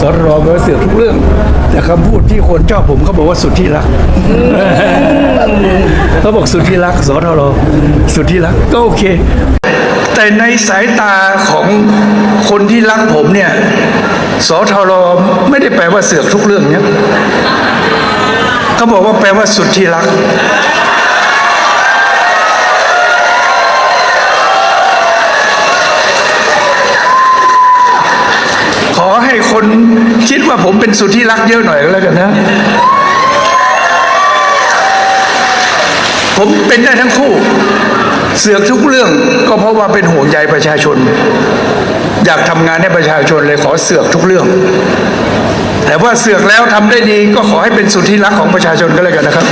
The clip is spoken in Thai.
สรแปลว่าเสือกทุกเรื่อง แต่คำพูดที่คนชอบผมเขาบอกว่าสุดที่รักเขาบอกสุดที่รักสทรสุดที่รักก็โอเค แต่ในสายตาของคนที่รักผมเนี่ยสทรไม่ได้แปลว่าเสือกทุกเรื่องเนี่ยเขาบอกว่าแปลว่าสุดที่รัก คิดว่าผมเป็นสุดที่รักเยอะหน่อยก็แล้วกันนะ ผมเป็นได้ทั้งคู่ เสือกทุกเรื่องก็เพราะว่าเป็นห่วงใยประชาชน อยากทำงานให้ประชาชนเลยขอเสือกทุกเรื่อง แต่ว่าเสือกแล้วทำได้ดีก็ขอให้เป็นสุดที่รักของประชาชนก็แล้วกันนะครับ